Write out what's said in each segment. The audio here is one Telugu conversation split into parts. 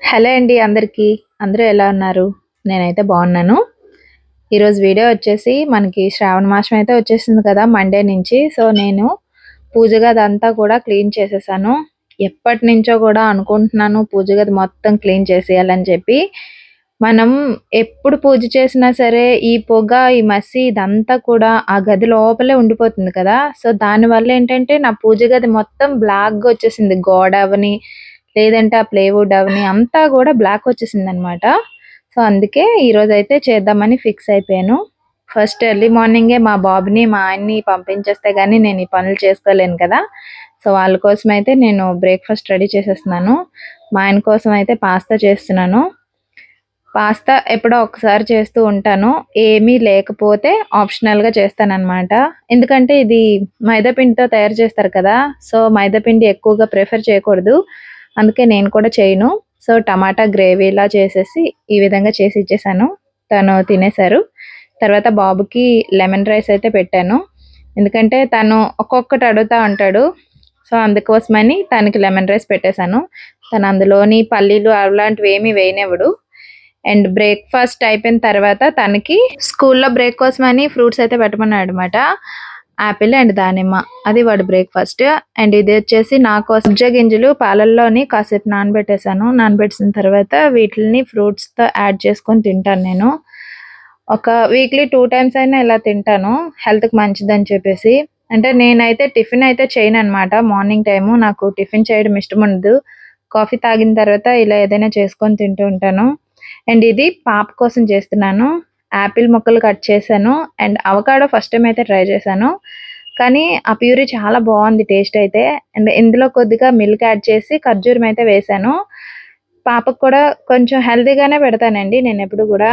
హలో అండి అందరికీ. అందరూ ఎలా ఉన్నారు? నేనైతే బాగున్నాను. ఈరోజు వీడియో వచ్చేసి మనకి శ్రావణ మాసం అయితే వచ్చేసింది కదా మండే నుంచి. సో నేను పూజ గది అంతా కూడా క్లీన్ చేసేసాను. ఎప్పటి నుంచో కూడా అనుకుంటున్నాను పూజ గది మొత్తం క్లీన్ చేసేయాలని చెప్పి. మనం ఎప్పుడు పూజ చేసినా సరే ఈ పొగ ఈ మసి ఇదంతా కూడా ఆ గది లోపలే ఉండిపోతుంది కదా. సో దానివల్ల ఏంటంటే నా పూజ గది మొత్తం బ్లాక్గా వచ్చేసింది. గోడ అవని లేదంటే ఆ ప్లేవుడ్ అవని అంతా కూడా బ్లాక్ వచ్చేసింది అనమాట సో అందుకే ఈరోజు అయితే చేద్దామని ఫిక్స్ అయిపోయాను. ఫస్ట్ ఎర్లీ మార్నింగే మా బాబుని మా ఆయన్ని పంపించేస్తే కానీ నేను ఈ పనులు చేసుకోలేను కదా. సో వాళ్ళ కోసం అయితే నేను బ్రేక్ఫాస్ట్ రెడీ చేసేస్తున్నాను. మా ఆయన కోసం అయితే పాస్తా చేస్తున్నాను. పాస్తా ఎప్పుడో ఒకసారి చేస్తూ ఉంటాను. ఏమీ లేకపోతే ఆప్షనల్గా చేస్తానన్నమాట ఎందుకంటే ఇది మైదాపిండితో తయారు చేస్తారు కదా. సో మైదాపిండి ఎక్కువగా ప్రిఫర్ చేయకూడదు. అందుకే నేను కూడా చేయను. సో టమాటా గ్రేవీలా చేసేసి ఈ విధంగా చేసి ఇచ్చేసాను. తను తినేశారు. తర్వాత బాబుకి లెమన్ రైస్ అయితే పెట్టాను. ఎందుకంటే తను ఒక్కొక్కటి అడుగుతా ఉంటాడు. సో అందుకోసమని తనకి లెమన్ రైస్ పెట్టేశాను. తను అందులోని పల్లీలు అలాంటివి ఏమీ వేయనివ్వడు. అండ్ బ్రేక్ఫాస్ట్ అయిపోయిన తర్వాత తనకి స్కూల్లో బ్రేక్ కోసమని ఫ్రూట్స్ అయితే పెట్టమన్నాడు అనమాట ఆపిల్ అండ్ దానిమ్మ. అది వాడి బ్రేక్ఫాస్ట్ అండ్ ఇది వచ్చేసి నా కోసం సబ్జా గింజలు పాలల్లోని కాసేపు నానబెట్టేశాను. నానబెట్టిన తర్వాత వీటిని ఫ్రూట్స్తో యాడ్ చేసుకొని తింటాను నేను. ఒక వీక్లీ టూ టైమ్స్ అయినా ఇలా తింటాను. హెల్త్కి మంచిదని చెప్పేసి. అంటే నేనైతే టిఫిన్ అయితే చేయను అనమాట మార్నింగ్ టైము నాకు టిఫిన్ చేయడం ఇష్టం ఉండదు. కాఫీ తాగిన తర్వాత ఇలా ఏదైనా చేసుకొని తింటూ ఉంటాను. అండ్ ఇది పాప కోసం చేస్తున్నాను. యాపిల్ ముక్కలు కట్ చేశాను అండ్ అవకాడో ఫస్ట్ టైం అయితే ట్రై చేశాను. కానీ ఆ ప్యూరీ చాలా బాగుంది టేస్ట్ అయితే అండ్ ఇందులో కొద్దిగా మిల్క్ యాడ్ చేసి ఖర్జూరం అయితే వేశాను. పాపకు కూడా కొంచెం హెల్తీగానే పెడతానండి నేను ఎప్పుడు కూడా.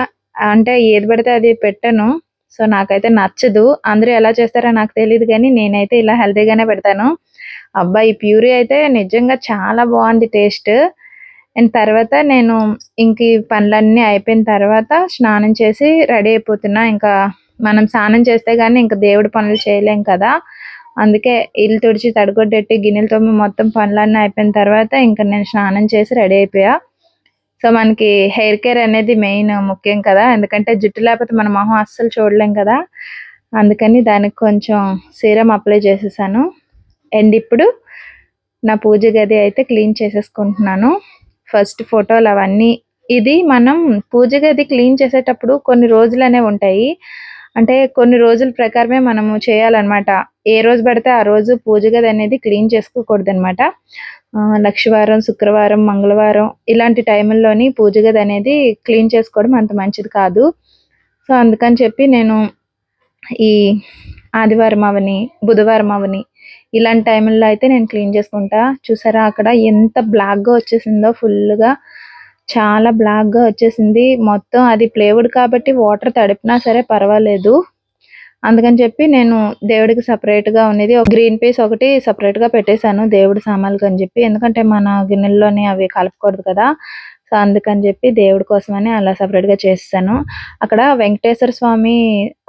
అంటే ఏది పెడితే అది పెట్టాను. సో నాకైతే నచ్చదు. అందరూ ఎలా చేస్తారో నాకు తెలియదు కానీ నేనైతే ఇలా హెల్తీగానే పెడతాను. అబ్బాయి ప్యూరీ అయితే నిజంగా చాలా బాగుంది టేస్ట్. అండ్ తర్వాత నేను ఇంక ఈ పనులన్నీ అయిపోయిన తర్వాత స్నానం చేసి రెడీ అయిపోతున్నా. ఇంకా మనం స్నానం చేస్తే కానీ ఇంకా దేవుడి పనులు చేయలేం కదా. అందుకే ఇల్లు తుడిచి తడగొట్టేట్టి గిన్నెలు తోమి మొత్తం పనులన్నీ అయిపోయిన తర్వాత ఇంకా నేను స్నానం చేసి రెడీ అయిపోయా. సో మనకి హెయిర్ కేర్ అనేది మెయిన్ ముఖ్యం కదా. ఎందుకంటే జుట్టు లేకపోతే మన మొహం అస్సలు చూడలేం కదా. అందుకని దానికి కొంచెం సీరం అప్లై చేసేసాను. అండ్ ఇప్పుడు నా పూజ గది అయితే క్లీన్ చేసేసుకుంటున్నాను. ఫస్ట్ ఫోటోలు అవన్నీ. ఇది మనం పూజ గది క్లీన్ చేసేటప్పుడు కొన్ని రోజులు అనేవి ఉంటాయి. అంటే కొన్ని రోజుల ప్రకారమే మనము చేయాలన్నమాట. ఏ రోజు పడితే ఆ రోజు పూజ గది అనేది క్లీన్ చేసుకోకూడదు అనమాట లక్షవారం శుక్రవారం మంగళవారం ఇలాంటి టైంలోని పూజ గది అనేది క్లీన్ చేసుకోవడం అంత మంచిది కాదు. సో అందుకని చెప్పి నేను ఈ ఆదివారం అవని బుధవారం అవని ఇలాంటి టైంలో అయితే నేను క్లీన్ చేసుకుంటా. చూసారా అక్కడ ఎంత బ్లాక్గా వచ్చేసిందో ఫుల్గా చాలా బ్లాక్గా వచ్చేసింది. మొత్తం అది ప్లేవుడ్ కాబట్టి వాటర్ తడిపినా సరే పర్వాలేదు. అందుకని చెప్పి నేను దేవుడికి సపరేట్గా ఉన్నది. ఒక గ్రీన్ పీస్ ఒకటి సపరేట్గా పెట్టేశాను దేవుడి సామాన్లకు అని చెప్పి. ఎందుకంటే మన గిన్నెల్లోనే అవి కలపకూడదు కదా. సో అందుకని చెప్పి దేవుడి కోసమని అలా సపరేట్గా చేస్తాను. అక్కడ వెంకటేశ్వర స్వామి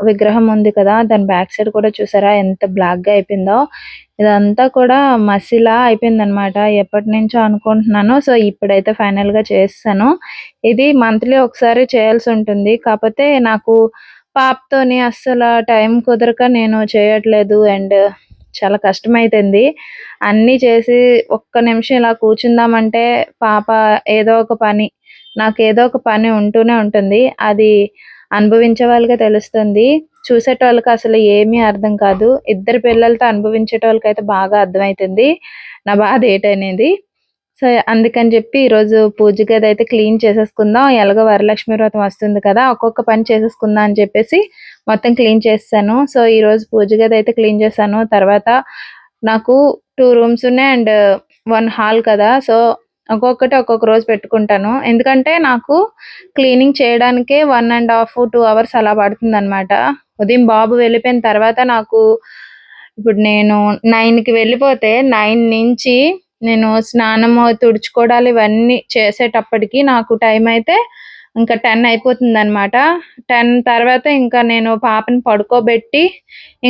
విగ్రహం ఉంది కదా దాని బ్యాక్ సైడ్ కూడా చూసారా ఎంత బ్లాక్గా అయిపోయిందో. ఇదంతా కూడా మసిలా అయిపోయిందనమాట ఎప్పటి నుంచో అనుకుంటున్నాను. సో ఇప్పుడైతే ఫైనల్గా చేస్తాను. ఇది మంత్లీ ఒకసారి చేయాల్సి ఉంటుంది. కాకపోతే నాకు పాపతోని అస్సలు టైం కుదరక నేను చేయట్లేదు. అండ్ చాలా కష్టమైతుంది. అన్నీ చేసి ఒక్క నిమిషం ఇలా కూర్చుందామంటే పాప ఏదో ఒక పని నాకు ఏదో ఒక పని ఉంటూనే ఉంటుంది. అది అనుభవించే వాళ్ళకే తెలుస్తుంది. చూసేటోళ్ళకి అసలు ఏమీ అర్థం కాదు. ఇద్దరు పిల్లలతో అనుభవించేటోళ్ళకైతే అయితే బాగా అర్థమవుతుంది నా బాధ ఏంటనేది. సో అందుకని చెప్పి ఈరోజు పూజ గది అయితే క్లీన్ చేసేసుకుందాం. ఎలాగో వరలక్ష్మి వ్రతం వస్తుంది కదా ఒక్కొక్క పని చేసేసుకుందాం అని చెప్పేసి మొత్తం క్లీన్ చేస్తాను. సో ఈరోజు పూజ గది అయితే క్లీన్ చేస్తాను తర్వాత నాకు టూ రూమ్స్ ఉన్నాయి అండ్ వన్ హాల్ కదా. సో ఒక్కొక్కటి ఒక్కొక్క రోజు పెట్టుకుంటాను. ఎందుకంటే నాకు క్లీనింగ్ చేయడానికే one and half two hours అలా పడుతుంది అనమాట ఉదయం బాబు వెళ్ళిపోయిన తర్వాత నాకు ఇప్పుడు నేను నైన్కి వెళ్ళిపోతే నైన్ నుంచి నేను స్నానము తుడుచుకోవడాలు ఇవన్నీ చేసేటప్పటికి నాకు టైం అయితే ఇంకా టెన్ అయిపోతుంది అనమాట టెన్ తర్వాత ఇంకా నేను పాపని పడుకోబెట్టి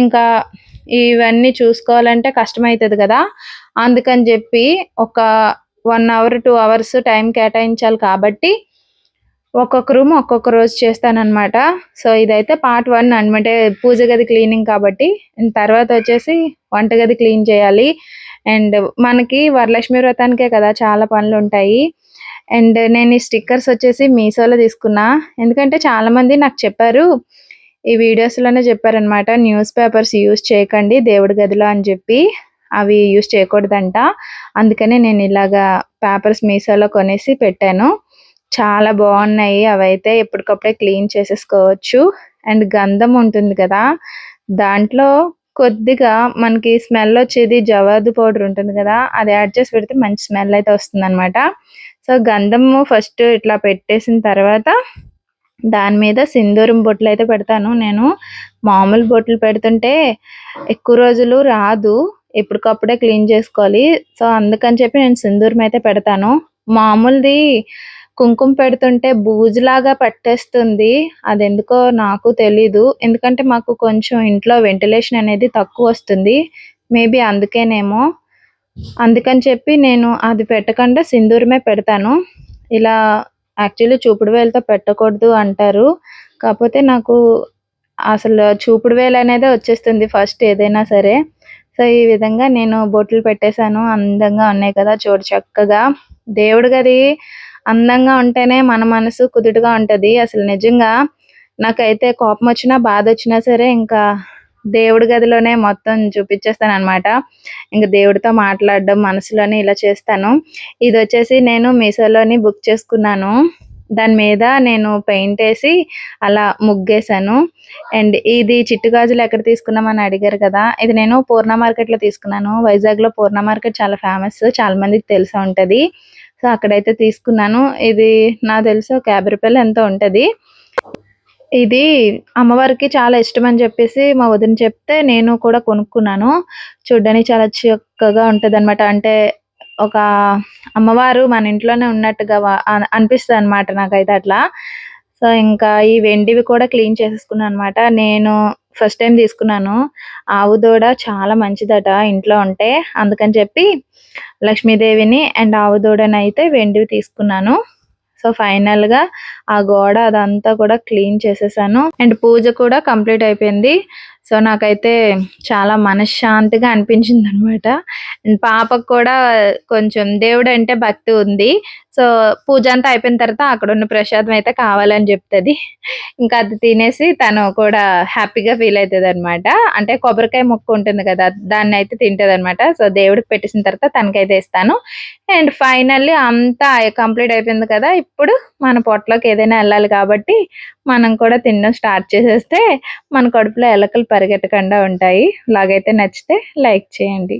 ఇంకా ఇవన్నీ చూసుకోవాలంటే కష్టమవుతుంది కదా. అందుకని చెప్పి ఒక one hour two hours time కేటాయించాలి కాబట్టి ఒక్కొక్క రూమ్ ఒక్కొక్క రోజు చేస్తానన్నమాట. సో ఇదైతే పార్ట్ వన్ అనమాట పూజ గది క్లీనింగ్ కాబట్టి. తర్వాత వచ్చేసి వంటగది క్లీన్ చేయాలి. అండ్ మనకి వరలక్ష్మి వ్రతానికే కదా చాలా పనులు ఉంటాయి. అండ్ నేను ఈ స్టిక్కర్స్ వచ్చేసి మీషోలో తీసుకున్నా. ఎందుకంటే చాలామంది నాకు చెప్పారు ఈ వీడియోస్లోనే చెప్పారనమాట న్యూస్ పేపర్స్ యూజ్ చేయకండి దేవుడి గదిలో అని చెప్పి. అవి యూజ్ చేయకూడదంట. అందుకనే నేను ఇలాగా పేపర్స్ మీషోలో కొనేసి పెట్టాను. చాలా బాగున్నాయి. అవైతే ఎప్పటికప్పుడే క్లీన్ చేసేసుకోవచ్చు. అండ్ గంధం ఉంటుంది కదా దాంట్లో కొద్దిగా మనకి స్మెల్ వచ్చేది జవాదు పౌడర్ ఉంటుంది కదా అది యాడ్ చేసి పెడితే మంచి స్మెల్ అయితే వస్తుంది సో గంధము ఫస్ట్ ఇట్లా పెట్టేసిన తర్వాత దాని మీద సింధూరం బొట్లు అయితే పెడతాను. నేను మామూలు బొట్లు పెడుతుంటే ఎక్కువ రోజులు రాదు ఎప్పటికప్పుడే క్లీన్ చేసుకోవాలి. సో అందుకని చెప్పి నేను సింధూరం అయితే పెడతాను. మామూలుది కుంకుమ పెడుతుంటే బూజులాగా పట్టేస్తుంది. అది ఎందుకో నాకు తెలీదు. ఎందుకంటే మాకు కొంచెం ఇంట్లో వెంటిలేషన్ అనేది తక్కువ వస్తుంది. మేబీ అందుకేనేమో. అందుకని చెప్పి నేను అది పెట్టకుండా సింధూరమే పెడతాను. ఇలా యాక్చువల్లీ చూపుడు వేలతో పెట్టకూడదు అంటారు. కాకపోతే నాకు అసలు చూపుడు వేలు అనేది వచ్చేస్తుంది ఫస్ట్ ఏదైనా సరే. సో ఈ విధంగా నేను బొట్లు పెట్టేశాను. అందంగా ఉన్నాయి కదా చూడు చక్కగా. దేవుడి గది అందంగా ఉంటేనే మన మనసు కుదుటగా ఉంటది. అసలు నిజంగా నాకైతే కోపం వచ్చినా బాధ వచ్చినా సరే ఇంకా దేవుడి గదిలోనే మొత్తం చూపించేస్తాను అనమాట ఇంకా దేవుడితో మాట్లాడడం మనసులోనే ఇలా చేస్తాను. ఇది వచ్చేసి నేను మీషోలోని బుక్ చేసుకున్నాను. దాని మీద నేను పెయింట్ వేసి అలా ముగ్గేశాను. అండ్ ఇది చిట్టు గాజులు ఎక్కడ తీసుకున్నామని అడిగారు కదా ఇది నేను పూర్ణ మార్కెట్లో తీసుకున్నాను. వైజాగ్లో పూర్ణ మార్కెట్ చాలా ఫేమస్ చాలా మందికి తెలిసి సో అక్కడైతే తీసుకున్నాను. ఇది నాకు తెలిసి ఒక యాభై రూపాయలు ఎంతో ఉంటది. ఇది అమ్మవారికి చాలా ఇష్టం అని చెప్పేసి మా వదిన చెప్తే నేను కూడా కొనుక్కున్నాను. చూడ్డానికి చాలా చక్కగా ఉంటుంది అనమాట అంటే ఒక అమ్మవారు మన ఇంట్లోనే ఉన్నట్టుగా అనిపిస్తుంది అనమాట నాకైతే అట్లా. సో ఇంకా ఈ వెండివి కూడా క్లీన్ చేసేసుకున్నాను అనమాట నేను ఫస్ట్ టైం తీసుకున్నాను. ఆవు దూడ చాలా మంచిదట ఇంట్లో ఉంటే. అందుకని చెప్పి లక్ష్మీదేవిని అండ్ ఆవు దూడని అయితే వెండివి తీసుకున్నాను. సో ఫైనల్గా ఆ గోడ అదంతా కూడా క్లీన్ చేసేసాను. అండ్ పూజ కూడా కంప్లీట్ అయిపోయింది. సో నాకైతే చాలా మనశ్శాంతిగా అనిపించింది అనమాట అండ్ పాపకు కూడా కొంచెం దేవుడు అంటే భక్తి ఉంది. సో పూజ అంతా అయిపోయిన తర్వాత అక్కడ ఉన్న ప్రసాదం అయితే కావాలని చెప్తుంది. ఇంకా అది తినేసి తను కూడా హ్యాపీగా ఫీల్ అవుతుంది అనమాట అంటే కొబ్బరికాయ మొక్క ఉంటుంది కదా దాన్ని అయితే తింటుంది అనమాట సో దేవుడికి పెట్టేసిన తర్వాత తనకైతే ఇస్తాను. అండ్ ఫైనల్లీ అంతా కంప్లీట్ అయిపోయింది కదా ఇప్పుడు మన పొట్టలోకి ఏదైనా వెళ్ళాలి కాబట్టి మనం కూడా తినడం స్టార్ట్ చేసేస్తే మన కడుపులో ఎలకలు పరిగెట్టకుండా ఉంటాయి. ఇలాగైతే నచ్చితే లైక్ చేయండి.